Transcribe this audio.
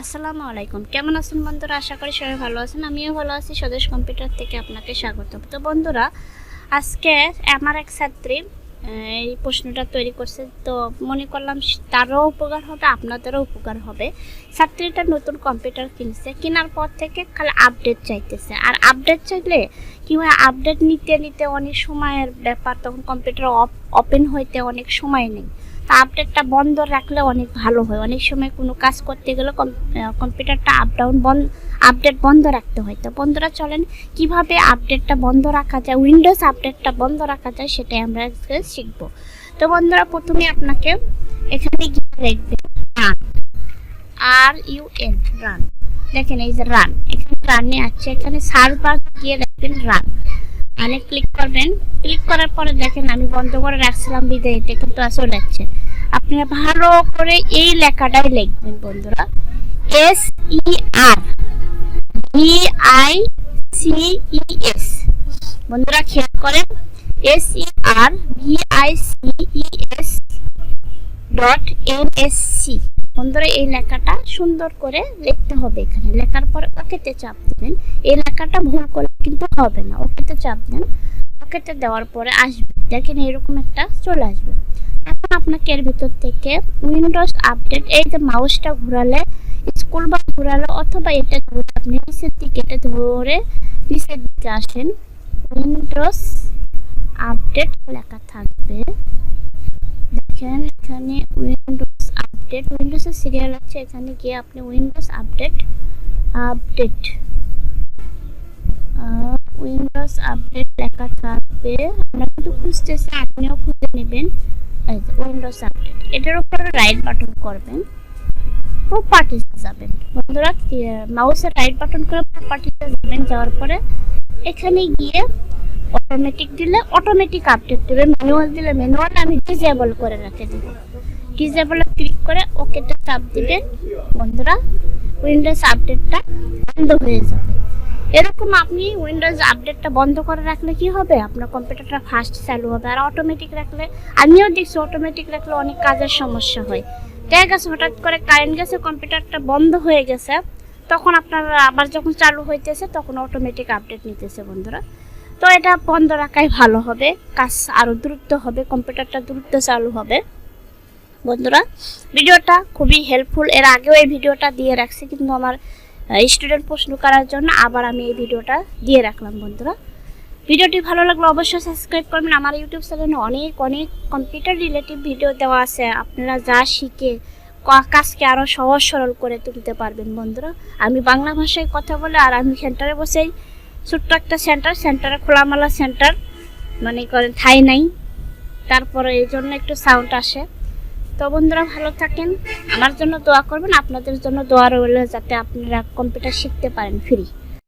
আসসালামু আলাইকুম। কেমন আছেন বন্ধুরা? আশা করি সবাই ভালো আছেন। আমিও ভালো আছি। স্বদেশ কম্পিউটার থেকে আপনাকে স্বাগত তো বন্ধুরা, আজকে আমার এক ছাত্রী এই প্রশ্নটা তৈরি করছে। তো মনে করলাম তারও উপকার হবে, আপনাদেরও উপকার হবে। ছাত্রীটা নতুন কম্পিউটার কিনছে। কেনার পর থেকে খালি আপডেট চাইতেছে। আর আপডেট চাইলে কি হয়, আপডেট নিতে নিতে অনেক সময়ের ব্যাপার, তখন কম্পিউটার ওপেন হইতে অনেক সময় নেই। তা আপডেটটা বন্ধ রাখলে অনেক ভালো হয়। অনেক সময় কোনো কাজ করতে গেলে কম্পিউটারটা আপ ডাউন বন্ধ আপডেট বন্ধ রাখতে হয়। তো বন্ধুরা চলেন, কীভাবে আপডেটটা বন্ধ রাখা যায় উইন্ডোজ আপডেটটা বন্ধ রাখা যায় সেটাই আমরা আজকে শিখব। তো বন্ধুরা প্রথমে আপনাকে এখানে গিয়ে লিখবেন run R U N run দেখেন এই যে রান এখানে রানে আছে। এখানে সার্ভার গিয়ে দেখবেন রান মানে ক্লিক করবেন। ক্লিক করার পরে দেখেন আমি বন্ধ করে রাখছিলাম বিদায় কিন্তু চলে যাচ্ছে। আপনারা ভালো করে এই লেখাটাই লিখবেন বন্ধুরা। S E R V I C E S বন্ধুরা খেয়াল করেন S E R V I C E S dot N S C বন্ধুরা, এই লেখাটা সুন্দর করে লিখতে হবে এখানে। লেখার পরে ওকেতে চাপ দেবেন। এই লেখাটা ভুল করলে কিন্তু হবে না। ওকেতে চাপ দেন। ওকেতে দেওয়ার পরে আসবে। দেখেন এরকম একটা চলে আসবে। এখন আপনাকে এর ভিতর থেকে উইন্ডোজ আপডেট, এই যে মাউসটা ঘোরালে, স্কুল বা ঘোরালে অথবা এটা ধরে আপনি নিচের দিকে, এটা ধরে নিচের দিকে আসেন, উইন্ডোজ আপডেট লেখা থাকবে। দেখেন এখানে উইন্ডোজ আপডেট, উইন্ডোজের সিরিয়াল আছে, এখানে গিয়ে আপনি Windows update update Windows update লেখা থাকবে। আমরা কিন্তু খুঁজতেছি আপনিও খুঁজে নেবেন। উইন্ডোজ আপডেট এটার উপরে রাইট বাটন করবেন। প্রপার্টিসে যাবেন। বন্ধুরা মাউসের রাইট বাটন করে প্রপার্টিসে যাবেন। যাওয়ার পরে এখানে গিয়ে অটোমেটিক দিলে অটোমেটিক আপডেট দেবে। ম্যানুয়াল দিলে ম্যানুয়াল আমি ডিজেবল করে রেখে দেব। ডিজেবলে ক্লিক করে ওকেটা চাপ দিবেন। বন্ধুরা উইন্ডোজ আপডেটটা বন্ধ হয়ে যাবে। এরকম আপনি উইন্ডোজ আপডেটটা বন্ধ করে রাখলে কি হবে? আপনার কম্পিউটারটা ফাস্ট চালু হবে আর অটোমেটিক রাখলে, আমিও দেখছি অটোমেটিক রাখলে অনেক কাজের সমস্যা হয়। দেখা গেছে হঠাৎ করে কারেন্ট গেছে কম্পিউটারটা বন্ধ হয়ে গেছে, তখন আপনার আবার যখন চালু হইতেছে, তখন অটোমেটিক আপডেট নিতেছে বন্ধুরা। তো এটা বন্ধ রাখাই ভালো হবে, কাজ আরও দ্রুত হবে কম্পিউটারটা দ্রুত চালু হবে। বন্ধুরা, ভিডিওটা খুবই হেল্পফুল এর আগেও এই ভিডিওটা দিয়ে রাখছি, কিন্তু আমার স্টুডেন্ট প্রশ্ন করার জন্য আবার আমি এই ভিডিওটা দিয়ে রাখলাম, বন্ধুরা। ভিডিওটি ভালো লাগলে অবশ্যই সাবস্ক্রাইব করবেন। আমার ইউটিউব চ্যানেলে অনেক অনেক কম্পিউটার রিলেটিভ ভিডিও দেওয়া আছে। আপনারা যা শিখে কাজকে আরও সহজ সরল করে তুলতে পারবেন, বন্ধুরা। আমি বাংলা ভাষায় কথা বলে আর আমি সেন্টারে বসেই ছোট্ট একটা সেন্টার সেন্টারে খোলামেলা সেন্টার মানে করেন, ঠাই নাই। তারপরে এই জন্য একটু সাউন্ড আসে। তো বন্ধুরা, ভালো থাকেন। আমার জন্য দোয়া করবেন, আপনাদের জন্য দোয়া রইল যাতে আপনারা কম্পিউটার শিখতে পারেন ফ্রি